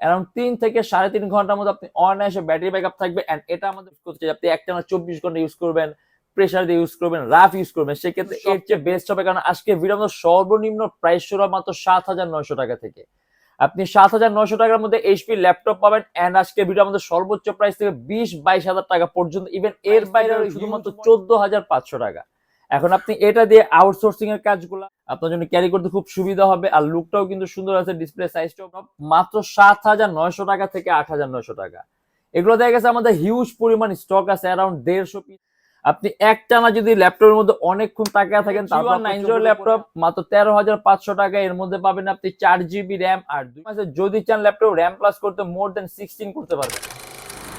Around তিন থেকে সাড়ে তিন ঘণ্টার মধ্যে আপনি অনায়াসে ব্যাটারি ব্যাকআপ থাকবে অ্যান্ড এটা আমাদের করতে আপনি একটা না চব্বিশ ঘণ্টা ইউজ করবেন প্রেশার দিয়ে ইউজ করবেন রাফ ইউজ করবেন। সেক্ষেত্রে এর চেয়ে বেস্ট হবে কারণ আজকে ভিডিও আমাদের সর্বনিম্ন প্রাইস শুরু মাত্র সাত হাজার নয়শো টাকা থেকে। আপনি সাত হাজার নয়শো টাকার মধ্যে এইচপি ল্যাপটপ পাবেন অ্যান্ড আজকে ভিডিও আমাদের সর্বোচ্চ প্রাইস থেকে বিশ বাইশ হাজার টাকা পর্যন্ত। ইভেন এর বাইরে শুধুমাত্র চোদ্দ হাজার পাঁচশো টাকা। এখন আপনি এটা দিয়ে আউটসোর্সিং এর কাজগুলো আপনার জন্য ক্যারি করতে খুব সুবিধা হবে আর লুকটাও কিন্তু সুন্দর আছে ডিসপ্লে সাইজটাও মাত্র সাত হাজার নয়শো টাকা থেকে আট হাজার নয়শো টাকা। এগুলো দেখা গেছে আমাদের হিউজ পরিমাণ স্টক আছে অ্যারাউন্ড দেড়শো পিস আপনি একটানা যদি ল্যাপটপের মধ্যে অনেকক্ষণ টাকা থাকেন তারপর নাইন জিরো ল্যাপটপ মাত্র তেরো হাজার পাঁচশো টাকা এর মধ্যে পাবেন আপনি চার জিবি র্যাম আর দুই মাসে যদি চান ল্যাপটপ র্যাম প্লাস করতে মোর দেন সিক্সটিন করতে পারবেন।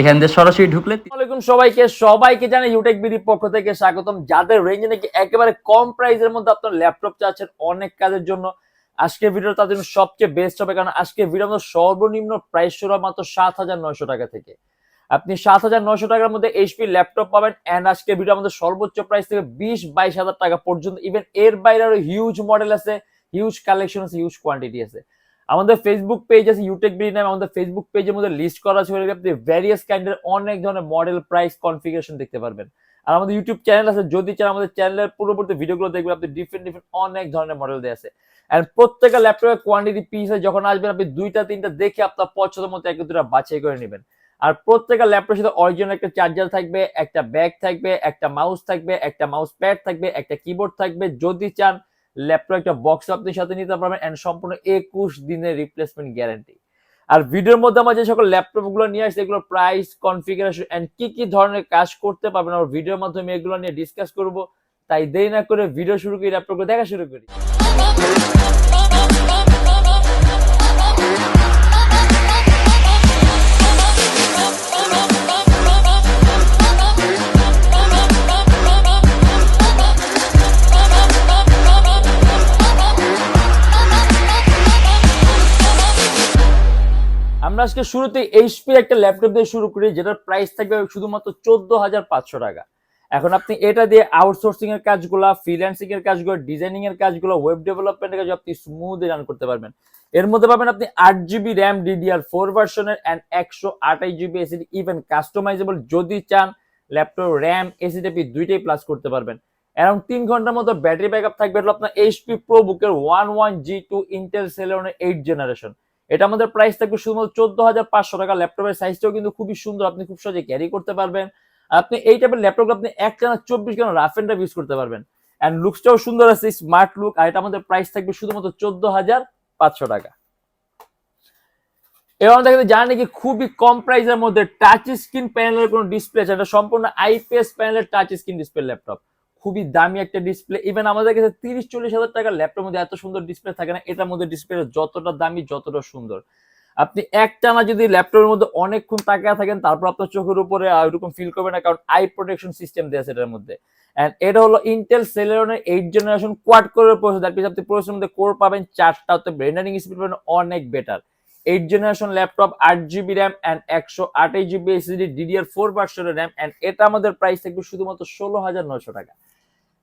এখান দিয়ে সরাসরি ঢুকলে সবাইকে সবাইকে জানাই ইউটেক বিডি পক্ষ থেকে স্বাগতম। যাদের রেঞ্জে নাকি একেবারে কম প্রাইসের মধ্যে আপনার ল্যাপটপ চাচ্ছেন অনেক কাজের জন্য, আজকের ভিডিও জন্য সবচেয়ে বেস্ট হবে কারণ আজকের ভিডিও সর্বনিম্ন প্রাইস শুরু মাত্র সাত হাজার নয়শো টাকা থেকে। আপনি সাত হাজার নয়শো টাকার মধ্যে এইচপি ল্যাপটপ পাবেন অ্যান্ড আজকের ভিডিও আমাদের সর্বোচ্চ প্রাইস থেকে বিশ বাইশ হাজার টাকা পর্যন্ত। ইভেন এর বাইরে আরও হিউজ মডেল আছে হিউজ কালেকশন আছে হিউজ কোয়ান্টিটি আছে। আমাদের ফেসবুক পেজ আছে ইউটেক বিডি নামে আমাদের ফেসবুক পেজের মধ্যে লিস্ট করা আছে আপনি ভ্যারিয়াস কাইন্ডের অনেক ধরনের মডেল প্রাইস কনফিগারেশন দেখতে পারবেন। আর আমাদের ইউটিউব চ্যানেল আছে, যদি চান আমাদের চ্যানেলের পূর্ববর্তী ভিডিওগুলো দেখবেন, আপনি ডিফারেন্ট ডিফারেন্ট অনেক ধরনের মডেল দেওয়া আছে। এন্ড প্রত্যেকটা ল্যাপটপের কোয়ান্টিটি পিস যখন আসবেন, আপনি দুইটা, তিনটা দেখে আপনার পছন্দ মতো এক দুটা বাছাই করে নেবেন। আর প্রত্যেকটা ল্যাপটপের সাথে অরিজিনাল একটা চার্জার থাকবে, একটা ব্যাগ থাকবে, একটা মাউস থাকবে, একটা মাউস প্যাড থাকবে, একটা কিবোর্ড থাকবে। যদি চান ল্যাপটপ একটা বক্স আপনি সাথে নিতে পারবেন এন্ড সম্পূর্ণ একুশ দিনের রিপ্লেসমেন্ট গ্যারান্টি আর ভিডিওর মধ্যে আমার যে সকল ল্যাপটপগুলো নিয়ে আসছি, এগুলোর প্রাইস কনফিগারেশন এন্ড কি কি ধরনের কাজ করতে পারবেন, আমরা ভিডিওর মাধ্যমে এগুলো নিয়ে ডিসকাস করব। তাই দেরি না করে ভিডিও শুরু করি ল্যাপটপ দেখা শুরু করি। আমরা আজকে শুরুতে এইচপি একটা ল্যাপটপ দিয়ে শুরু করি, যেটার প্রাইস থাকবে শুধুমাত্র চোদ্দ হাজার পাঁচশো টাকা। এখন আপনি এটা দিয়ে আউটসোর্সিং এর কাজগুলো ফ্রিল্যান্সিং এর কাজগুলো ডিজাইনিং এর কাজগুলো ওয়েব ডেভেলপমেন্টের কাজ আপনি স্মুথলি রান করতে পারবেন। এর মধ্যে পাবেন আপনি আট জিবি র্যাম ডিডিআর ফোর ভার্সনের অ্যান্ড একশো আঠাশ জিবি এসিডি ইভেন কাস্টমাইজেবল যদি চান ল্যাপটপ র্যাম এসিডি আপনি দুইটাই প্লাস করতে পারবেন। অ্যারাউন্ড তিন ঘণ্টার মতো ব্যাটারি ব্যাকআপ থাকবে আপনার এইচপি প্রো বুকের one one G two Intel সেলেনের eight generation এটা আমাদের প্রাইস থাকবে শুধুমাত্র চোদ্দ হাজার পাঁচশো টাকা। ল্যাপটপের সাইজটাও কিন্তু খুবই সুন্দর, আপনি খুব সহজে ক্যারি করতে পারবেন। আপনি এই টাইপের ল্যাপটপ আপনি এক টানা চব্বিশ ঘণ্টা রাফ এন্ড ইউজ করতে পারবেন। অ্যান্ড লুকসটাও সুন্দর আছে স্মার্ট লুক আর এটা আমাদের প্রাইস থাকবে শুধুমাত্র চোদ্দ হাজার পাঁচশো টাকা। এবং আমাদের কাছে জানেন নাকি খুবই কম প্রাইসের মধ্যে টাচ স্ক্রিন প্যানেলের কোনো ডিসপ্লে আছে? এটা সম্পূর্ণ আইপিএস প্যানেলের টাচ স্ক্রিন ডিসপ্লে ল্যাপটপ। খুবই দামি একটা ডিসপ্লে ইভেন আমাদের কাছে তিরিশ, চল্লিশ হাজার টাকার ল্যাপটপের মধ্যে এত সুন্দর ডিসপ্লে থাকে না, এটার মধ্যে ডিসপ্লে যতটা দামি, যতটা সুন্দর। আপনি একটানা যদি ল্যাপটপের মধ্যে অনেকক্ষণ তাকিয়ে থাকেন, তারপর আপনার চোখের উপরে এরকম ফিল করবে না, কারণ আই প্রোটেকশন সিস্টেম দেওয়া আছে এটার মধ্যে। এন্ড এটা হলো ইন্টেল সেলেরনের এইট জেনারেশন কোয়াড কোরের প্রসেস দ্যাট মিনস আপনি প্রসেসের মধ্যে কোর পাবেন চারটা তো রেন্ডারিং স্পিড পাবেন অনেক বেটার এইট জেনারেশন ল্যাপটপ আট জিবি র্যাম অ্যান্ড একশো আঠাশ জিবি এসিডি ডিডিআর ফোর ভার্সনের র্যাম অ্যান্ড এটা আমাদের প্রাইস থাকবে শুধুমাত্র ষোলো হাজার নয়শো টাকা।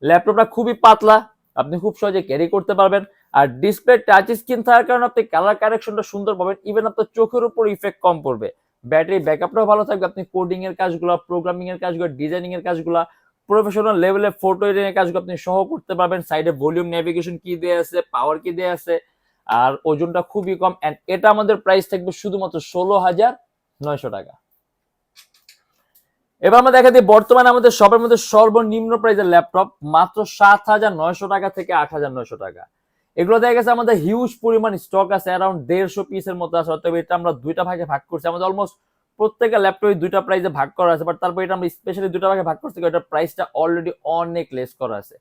ল্যাপটপটা খুবই পাতলা, আপনি খুব সহজে ক্যারি করতে পারবেন। আর ডিসপ্লে টাচ স্ক্রিন থাকার কারণে আপনি কালার কারেকশনটা সুন্দর পাবেন ইভেন আপনার চোখের উপর ইফেক্ট কম পড়বে। ব্যাটারি ব্যাকআপটাও ভালো থাকবে, আপনি কোডিং এর কাজগুলো প্রোগ্রামিং এর কাজগুলো ডিজাইনিং এর কাজগুলো প্রফেশনাল লেভেলে ফটো এডিটিং এর কাজগুলো আপনি সহ করতে পারবেন। সাইডে ভলিউম নেভিগেশন কি দেওয়া আছে পাওয়ার কি দেওয়া আছে, আর ওজনটা খুবই কম। এন্ড এটা আমাদের প্রাইস থাকবে শুধুমাত্র ষোলো হাজার নয়শো টাকা। এবার আমরা দেখা দিই বর্তমানে আমাদের সবের মধ্যে সর্বনিম্ন প্রাইসের ল্যাপটপ মাত্র সাত হাজার নয়শো টাকা থেকে আট হাজার নয়শো টাকা। এগুলো দেখা গেছে আমাদের হিউজ পরিমাণ স্টক আছে অ্যারাউন্ড দেড়শো পিসের মতো আছে অর্থাৎ এটা আমরা দুইটা ভাগে ভাগ করছি। আমাদের অলমোস্ট প্রত্যেকটা ল্যাপটপে দুইটা প্রাইসে ভাগ করা আছে বাট তারপর এটা আমরা স্পেশালি দুটা ভাগে ভাগ করছি এটার প্রাইসটা অলরেডি অনেক লেস করা আছে।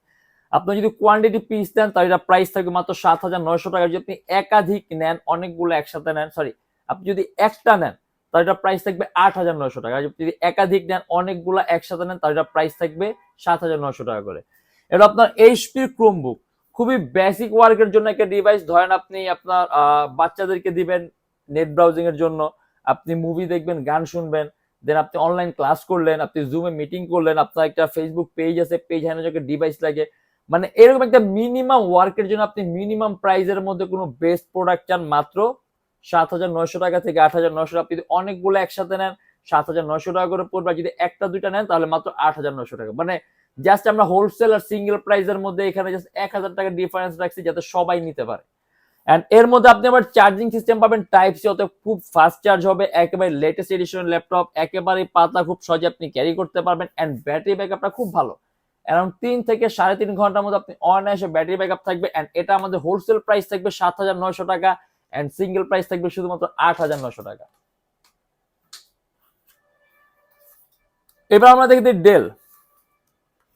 আপনি যদি কোয়ান্টিটি পিস দেন তাহলে এটা প্রাইস থাকবে মাত্র সাত হাজার নয়শো টাকা। যদি আপনি একাধিক নেন, অনেকগুলো একসাথে নেন সরি আপনি যদি একটা নেন তার এটা প্রাইস থাকবে আট হাজার নয়শো টাকা। যদি একাধিক নেন, অনেকগুলা একসাথে নেন, তার এটা প্রাইস থাকবে সাত হাজার নয়শো টাকা করে। এটা আপনার এইচপির ক্রোমবুক খুবই বেসিক ওয়ার্কের জন্য একটা ডিভাইস ধরেন আপনি আপনার বাচ্চাদেরকে দিবেন নেট ব্রাউজিং এর জন্য। আপনি মুভি দেখবেন, গান শুনবেন দেন আপনি অনলাইন ক্লাস করলেন, আপনি জুমে মিটিং করলেন, আপনার একটা ফেসবুক পেজ আছে পেজ হ্যান্ডেল ডিভাইস লাগে। মানে এরকম একটা মিনিমাম ওয়ার্কের জন্য আপনি মিনিমাম প্রাইজের মধ্যে কোনো বেস্ট প্রোডাক্ট চান মাত্র সাত হাজার নয়শো টাকা থেকে আট হাজার নয়শো আপনি যদি অনেকগুলো একসাথে নেন, সাত হাজার নয়শো টাকা করে পড়বে। যদি একটা, দুইটা নেন, তাহলে মাত্র আট হাজার নয়শো টাকা। মানে জাস্ট আমরা হোলসেল আর সিঙ্গেল প্রাইজের মধ্যে এখানে জাস্ট এক হাজার টাকা ডিফারেন্স রাখছি যাতে সবাই নিতে পারে। এন্ড এর মধ্যে আপনি আবার চার্জিং সিস্টেম পাবেন। টাইপ সি অত খুব ফাস্ট চার্জ হবে। একেবারে লেটেস্ট এডিশন ল্যাপটপ একেবারে পাতলা, খুব সহজে আপনি ক্যারি করতে পারবেন। এন্ড ব্যাটারি ব্যাকআপটা খুব ভালো। অ্যারাউন্ড তিন থেকে সাড়ে তিন ঘণ্টার মধ্যে আপনি অনায়াসে ব্যাটারি ব্যাকআপ থাকবে। এন্ড এটা আমাদের হোলসেল প্রাইস থাকবে সাত হাজার নয়শো টাকা। এন্ড সিঙ্গেল প্রাইস থাকবে শুধুমাত্র আট হাজার নয়শো টাকা। এবার আমরা দেখি ডেল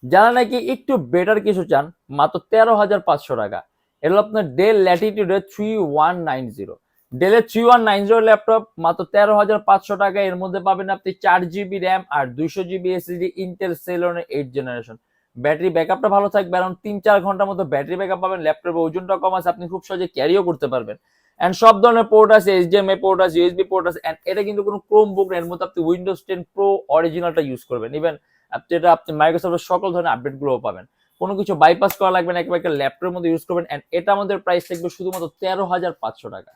যারা নাকি একটু বেটার কিছু চান, মাত্র তেরো হাজার পাঁচশো টাকা। এটা আপনার ডেল ল্যাটিটিউডের থ্রি ওয়ান নাইন জিরো ডেলের three one nine zero laptop মাত্র তেরো হাজার পাঁচশো টাকা। এর মধ্যে পাবেন আপনি চার জিবি র্যাম আর দুইশো জিবি এসএসডি ইন্টেল সেলনের এইট জেনারেশন ব্যাটারি ব্যাকআপটা ভালো থাকবে। আরাউন্ড তিন চার ঘণ্টার মতো ব্যাটারি ব্যাকআপ পাবেন। ল্যাপটপের ওজনটা কম আছে। আপনি খুব সহজে ক্যারিও করতে পারবেন। এন্ড সব ধরনের পোর্ট আছে এইচডিএমআই পোর্ট আছে ইউএসবি পোর্ট আছে এন্ড এটা কিন্তু কোনো ক্রোম বুক এর মধ্যে আপনি উইন্ডোজ টেন প্রো অরিজিনালটা ইউজ করবেন। ইভেন আপনি এটা আপনি মাইক্রোসফটের সকল ধরনের আপডেটগুলো পাবেন। কোনো কিছু বাইপাস করা লাগবে না, একেবারে একটা ল্যাপটপের মধ্যে ইউজ করবেন এন্ড এটা আমাদের প্রাইস থাকবে শুধুমাত্র তেরো হাজার পাঁচশো টাকা।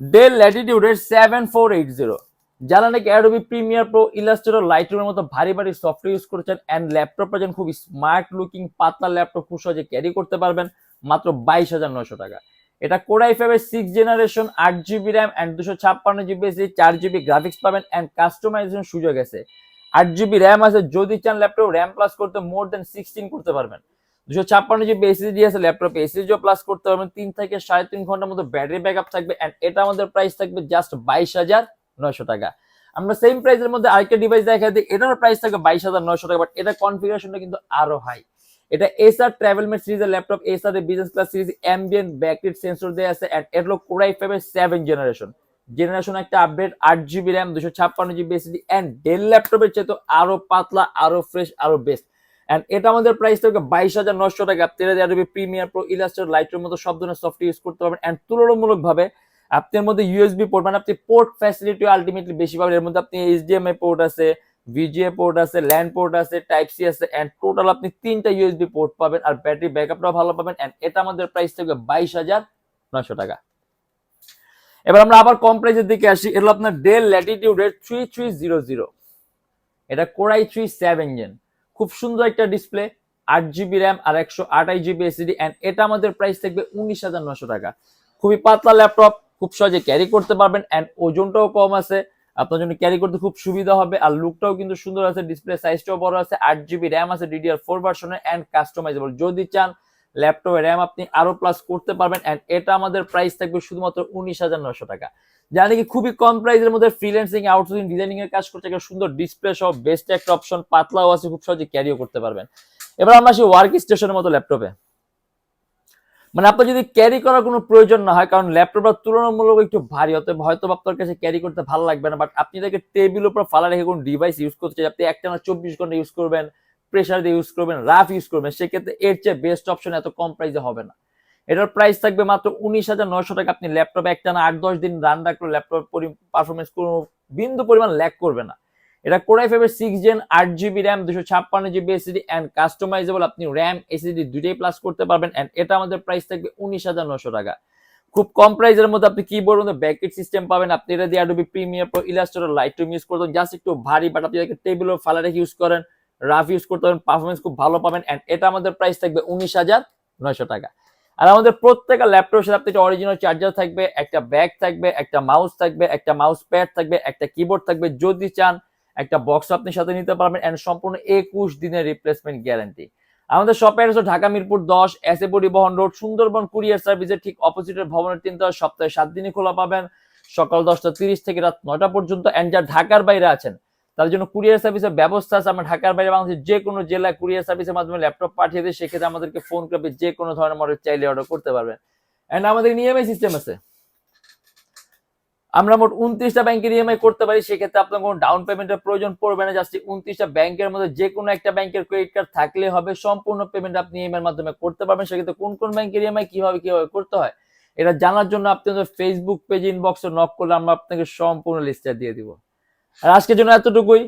ডেল ল্যাটিটিউডের সেভেন ফোর এইট জিরো যারা নাকি অ্যাডোবি প্রিমিয়ার প্রো ইলাস্ট্রেটর লাইটরুমের মতো ভারী ভারী সফটওয়্যার ইউজ করছেন অ্যান্ড ল্যাপটপটা যেন খুব স্মার্ট লুকিং পাতলা ল্যাপটপ খুব সহজে ক্যারি করতে পারবেন। মাত্র বাইশ হাজার নয়শো টাকা। এটা কোরাই ফাইভের সিক্স জেনারেশন আট জিবি র্যাম অ্যান্ড দুশো ছাপ্পান্ন জিবি চার জিবি গ্রাফিক্স পাবেন অ্যান্ড কাস্টমাইজেশন সুযোগ আছে। আট জিবি র্যাম আছে, যদি চান ল্যাপটপ র্যাম প্লাস করতে মোর দেন সিক্সটিন করতে পারবেন। দুশো ছাপ্পান্ন জিবি এসএসডি আছে ল্যাপটপে এসএসডিও প্লাস করতে পারবেন। তিন থেকে সাড়ে তিন ঘণ্টার মতো ব্যাটারি ব্যাকআপ থাকবে অ্যান্ড এটা আমাদের প্রাইস থাকবে জাস্ট বাইশ হাজার নয়শো টাকা। আমরা সেম প্রাইসের মধ্যে আরেকটা ডিভাইস দেখা দিই এটার প্রাইস থাকবে বাইশ হাজার নয়শো টাকা বাট এটা কনফিগারেশনটা কিন্তু আরও হাই এটা এসআর ট্রাভেল মেট সিরিজের ল্যাপটপ এসআর এর business class series ambient backlit sensor দেওয়া আছে এন্ড এর হলো কোরাই ফাইভের সেভেন জেনারেশন জেনারেশন একটা আপডেট আট জিবি র্যাম দুশো ছাপ্পান্ন জিবি এসএসডি এন্ড ডেল ল্যাপটপের চেয়ে তো আরও পাতলা, আরও ফ্রেশ আরও বেস্ট এন্ড এটা আমাদের প্রাইস থাকবে বাইশ হাজার নশো টাকা। তেরো হাজার প্রিমিয়ার প্রো ইলাস্টার লাইটের মতো সব ধরনের সফটওয়্যার ইউজ করতে পারবেন। এন্ড তুলনামূলক ভাবে আপনার মধ্যে ইউএসবি পোর্ট মানে আপনি পোর্ট ফ্যাসিলিটি আলটিমেটলি বেশি পাবেন। এর মধ্যে আপনি এইচডিএমআই পোর্ট আছে ভিজিএ পোর্ট আছে ল্যান্ড পোর্ট আছে টাইপ সি আছে এন্ড টোটাল আপনি তিনটা ইউএসবি পোর্ট পাবেন আর ব্যাটারি ব্যাকআপটাও ভালো পাবেন এন্ড এটা আমাদের প্রাইস থাকবে বাইশ হাজার নশো টাকা। এবার আমরা আবার কম প্রাইসের দিকে আসি, এটা আপনার ডেল ল্যাটিটিউডের থ্রি থ্রি জিরো জিরো এটা core i three seven gen খুব সুন্দর একটা ডিসপ্লে আট জিবি র্যাম আর একশো আঠাশ জিবি এসিডি অ্যান্ড এটা আমাদের প্রাইস থাকবে উনিশ হাজার নশো টাকা। খুবই পাতলা ল্যাপটপ খুব সহজে ক্যারি করতে পারবেন অ্যান্ড ওজনটাও কম আছে আপনার জন্য ক্যারি করতে খুব সুবিধা হবে। আর লুকটাও কিন্তু সুন্দর আছে ডিসপ্লে সাইজটাও বড় আছে, আট জিবি র্যাম আছে ডিডিআর ফোর ভার্সনের অ্যান্ড কাস্টমাইজেবল যদি চান ল্যাপটপে র্যাম আপনি আরও প্লাস করতে পারবেন অ্যান্ড এটা আমাদের প্রাইস থাকবে শুধুমাত্র উনিশ হাজার নশো টাকা। যা নাকি খুবই কম প্রাইসের মধ্যে ফ্রিল্যান্সিং আউটসোর্সিং ডিজাইনিং এর কাজ করতে একটা সুন্দর ডিসপ্লে সহ বেস্ট একটা অপশন পাতলাও আছে, খুব সহজে ক্যারিও করতে পারবেন। এবার আমরা আসি ওয়ার্ক স্টেশনের মতো ল্যাপটপে মানে আপনার যদি ক্যারি করার কোনো প্রয়োজন না হয়, কারণ ল্যাপটপটা তুলনামূলক একটু ভারী হতে হয়তো আপনার কাছে ক্যারি করতে ভালো লাগবে না বাট আপনি তাকে টেবিল উপর ফালা রেখে কোনো ডিভাইস ইউজ করতে আপনি একটা না চব্বিশ ঘণ্টা ইউজ করবেন প্রেশার দিয়ে ইউজ করবেন রাফ ইউজ করবেন, সেক্ষেত্রে এর চেয়ে বেস্ট অপশন এত কম প্রাইসে হবে না। এটার প্রাইস থাকবে মাত্র উনিশ হাজার নয়শো টাকা, আপনি ল্যাপটপে একটা না আট দশ দিন রান রাখলে ল্যাপটপ পারফরমেন্স কোনো বিন্দু পরিমাণ ল্যাক করবে না। এটা কোরাই ফাইভের সিক্স জেন আট জিবি র্যাম দুশো ছাপ্পান্ন জিবি এসিডি অ্যান্ড কাস্টমাইজেবল আপনি র্যাম এসিডি দুইটাই প্লাস করতে পারবেন অ্যান্ড এটা আমাদের প্রাইস থাকবে উনিশ হাজার নশো টাকা। খুব কম প্রাইসের মধ্যে আপনি কিবোর্ড মধ্যে ব্যাকেট সিস্টেম পাবেন। আপনি এটা দিয়ে Adobe Premiere Pro Illustrator light use করতেন জাস্ট একটু ভারী বাট আপনি টেবিল ফালা রেখে ইউজ করেন রাফ ইউজ করতে পারেন পারফরমেন্স খুব ভালো পাবেন অ্যান্ড এটা আমাদের প্রাইস থাকবে উনিশ হাজার নয়শো টাকা। আর আমাদের প্রত্যেকটা ল্যাপটপের সাথে আপনি একটা অরিজিনাল চার্জার থাকবে, একটা ব্যাগ থাকবে, একটা মাউস থাকবে, একটা মাউস প্যাড থাকবে, একটা কিবোর্ড থাকবে। যদি চান একটা বক্স আপনি সাথে নিতে পারবেন এন্ড সম্পূর্ণ একুশ দিনের রিপ্লেসমেন্ট গ্যারান্টি আমাদের শপের হচ্ছে ঢাকা মিরপুর দশ এস এ পরিবহন রোড সুন্দরবন কুরিয়ার সার্ভিসের ঠিক অপোজিটের ভবনের তিনটা সপ্তাহে সাত দিনই খোলা পাবেন। সকাল দশটা তিরিশ থেকে রাত নয়টা পর্যন্ত। এন্ড যারা ঢাকার বাইরে আছেন তার জন্য কুরিয়ার সার্ভিসের ব্যবস্থা আছে। আমরা ঢাকার বাইরে বাংলাদেশের যে কোনো জেলায় কুরিয়ার সার্ভিসের মাধ্যমে ল্যাপটপ পাঠিয়ে দিই সেক্ষেত্রে আমাদেরকে ফোন করবে যে কোনো ধরনের মডেল চাইলে অর্ডার করতে পারবেন। এন্ড আমাদের নিএমআই সিস্টেম আছে। আমরা মোট উনত্রিশটা ব্যাংকের ইএমআই করতে পারি, সেক্ষেত্রে আপনার কোনো ডাউন পেমেন্টের প্রয়োজন পড়বে না। জাস্ট উনত্রিশটা ব্যাংকের মধ্যে যে কোনো একটা ব্যাংকের ক্রেডিট কার্ড থাকলে হবে, সম্পূর্ণ পেমেন্ট আপনি ইএমআই এর মাধ্যমে করতে পারবেন। সেক্ষেত্রে কোন কোন ব্যাংকের ইএমআই কীভাবে কীভাবে করতে হয়, এটা জানার জন্য আপনি ফেসবুক পেজ ইনবক্সে নক করলে আমরা আপনাকে সম্পূর্ণ লিস্টটা দিয়ে দিব। আর আজকের জন্য এতটুকুই।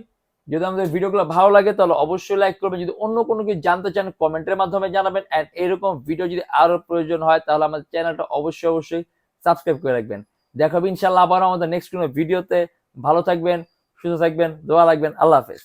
যদি আমাদের ভিডিওগুলো ভালো লাগে, তাহলে অবশ্যই লাইক করবেন। যদি অন্য কোনো কিছু জানতে চান কমেন্টের মাধ্যমে জানাবেন। এন্ড এরকম ভিডিও যদি আরও প্রয়োজন হয়, তাহলে আমাদের চ্যানেলটা অবশ্যই অবশ্যই সাবস্ক্রাইব করে রাখবেন। দেখাবো ইনশাল্লাহ আবার আমাদের নেক্সট কোনো ভিডিওতে ভালো থাকবেন, সুস্থ থাকবেন, দোয়া রাখবেন, আল্লাহ হাফেজ।